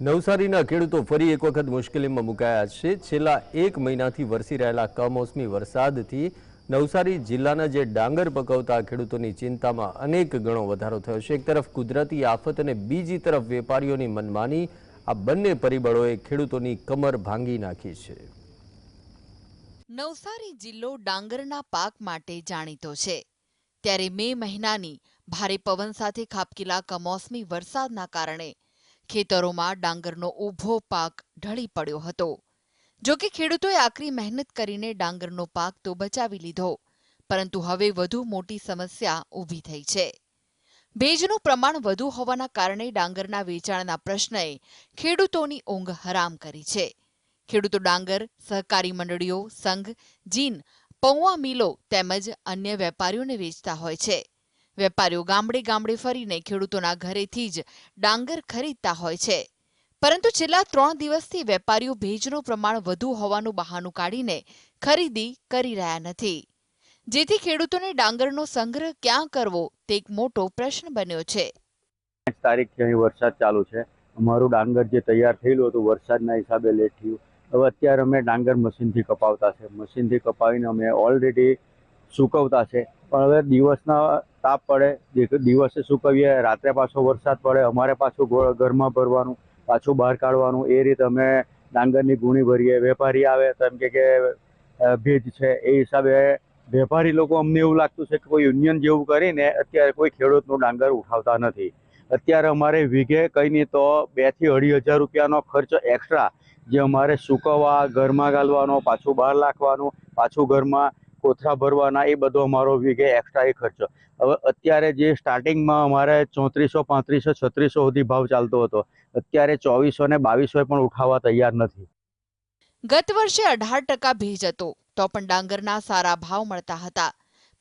નવસારીના ખેડૂતો ફરી એક વખત મુશ્કેલીમાં મુકાયા છે. છેલ્લા એક મહિનાથી વરસી રહેલા કમોસમી વરસાદથી નવસારી જિલ્લાના જે ડાંગર પકવતા ખેડૂતોની ચિંતામાં અનેક ગણો વધારો થયો છે. એક તરફ કુદરતી આફત અને બીજી તરફ વેપારીઓની મનમાની આ બંને પરિબળોએ ખેડૂતોની કમર ભાંગી નાખી છે. નવસારી જિલ્લો ડાંગરના પાક માટે જાણીતો છે. ત્યારે મે મહિનાની ભારે પવન સાથે ખાબકેલા કમોસમી વરસાદના કારણે ખેતરોમાં ડાંગરનો ઊભો પાક ઢળી પડ્યો હતો. જો કે ખેડૂતોએ આકરી મહેનત કરીને ડાંગરનો પાક તો બચાવી લીધો, પરંતુ હવે વધુ મોટી સમસ્યા ઊભી થઈ છે. ભેજનું પ્રમાણ વધુ હોવાના કારણે ડાંગરના વેચાણના પ્રશ્નએ ખેડૂતોની ઊંઘ હરામ કરી છે. ખેડૂતો ડાંગર, સહકારી મંડળીઓ, સંઘ, જીન પૌવા મિલો તેમજ અન્ય વેપારીઓને વેચતા હોય છે. વેપારીઓ ગામડે ગામડે ફરીને ખેડૂતોના ઘરેથી જ ડાંગર ખરીદતા હોય છે. પરંતુ છેલ્લા ત્રણ દિવસથી વેપારીઓ ભેજનું પ્રમાણ વધુ હોવાનું બહાનું કાઢીને ખરીદી કરી રહ્યા નથી. જેથી ખેડૂતોને ડાંગરનો સંગ્રહ ક્યાં કરવો તે એક મોટો પ્રશ્ન બન્યો છે. પાંચ તારીખથી અહીં વરસાદ ચાલુ છે. અમારું ડાંગર જે તૈયાર થયેલું હતું વરસાદના હિસાબે લેટ થયું. હવે અત્યારે અમે ડાંગર મશીનથી કપાવતા છે. મશીનથી કપાવીને અમે ઓલરેડી સૂકવતા છે. પણ હવે દિવસના તાપ પડે દિવસે સુકવીએ રાત્રે પાછો વરસાદ પડે, અમારે પાછું ઘરમાં ભરવાનું, પાછું બહાર કાઢવાનું, એ રીતે અમે ડાંગરની ગુણી ભરીએ, વેપારી આવે, તો એમ કે ભેજ છે, એ હિસાબે વેપારી લોકો અમને એવું લાગતું છે કે કોઈ યુનિયન જેવું કરીને અત્યારે કોઈ ખેડૂતનું ડાંગર ઉઠાવતા નથી. અત્યારે અમારે વીઘે કંઈ નહીં તો બેથી અઢી હજાર રૂપિયાનો ખર્ચ એક્સ્ટ્રા જે અમારે સૂકવવા, ઘરમાં ગાલવાનો, પાછું બહાર નાખવાનું પાછું ઘરમાં કોથળા ભરવાના, એ બધો અમારો વીઘે એક્સ્ટ્રા એ ખર્ચો. હવે અત્યારે જે સ્ટાર્ટિંગમાં અમારે ચોત્રીસો, પાંત્રીસો, છત્રીસો સુધી ભાવ ચાલતો હતો. અત્યારે ચોવીસો ને બાવીસો પણ ઉઠાવવા તૈયાર નથી. ગત વર્ષે અઢાર ટકા ભેજ હતો, તો પણ ડાંગરના સારા ભાવ મળતા હતા.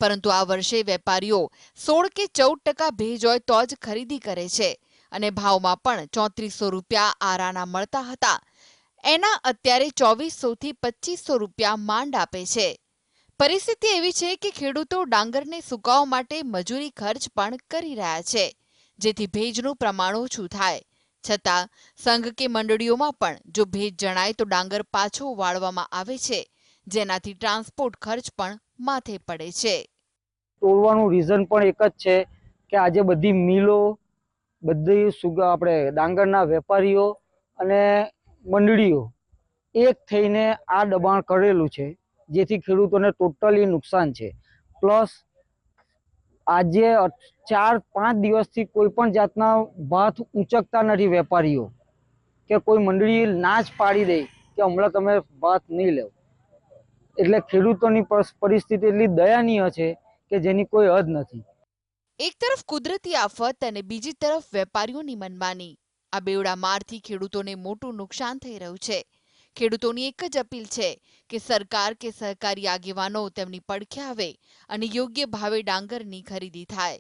પરંતુ આ વર્ષે વેપારીઓ સોળ કે ચૌદ ટકા ભેજ હોય તો જ ખરીદી કરે છે. અને ભાવમાં પણ ચોત્રીસો રૂપિયા આરાના મળતા હતા. એના અત્યારે ચોવીસો થી પચીસો રૂપિયા માંડ આપે છે. પરિસ્થિતિ એવી છે કે ખેડૂતો ડાંગરને સુકાવવા માટે મજૂરી ખર્ચ પણ કરી રહ્યા છે, જેથી ભેજનું પ્રમાણ ઓછું થાય. છતાં, સંઘ કે મંડળીઓમાં પણ જો ભેજ જણાય તો ડાંગર પાછો વાળવામાં આવે છે, જેનાથી ટ્રાન્સપોર્ટ ખર્ચ પણ માથે પડે છે. તોડવાનું રીઝન પણ એક જ છે કે આજે બધી મિલો, બધી સુગા, આપણે ડાંગરના વેપારીઓ અને મંડળીઓ એક થઈને આ દબાણ કરેલું છે. જેથી ખેડૂતોને ટોટલી નુકસાન છે. પ્લસ આજે ચાર, પાંચ દિવસથી કોઈ પણ જાતના ભાત ઊંચકતા નથી વેપારીઓ. કે કોઈ મંડળી ના જ પાડી દે કે હમણાં તમે ભાત નહીં લેવ. એટલે ખેડૂતોની પરિસ્થિતિ એટલી દયનીય છે કે જેની કોઈ હદ નથી. એક તરફ કુદરતી આફત અને બીજી તરફ વેપારીઓની મનમાની. આ બેવડા મારથી ખેડૂતોને મોટું નુકસાન થઈ રહ્યું છે. ખેડૂતોની એક જ અપીલ છે કે સરકાર કે સહકારી આગેવાનો તેમની પડખે આવે અને યોગ્ય ભાવે ડાંગરની ખરીદી થાય.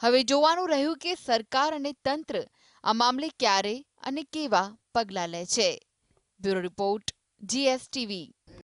હવે જોવાનું રહ્યું કે સરકાર અને તંત્ર આ મામલે ક્યારે અને કેવા પગલાં લે છે. Bureau report, GSTV.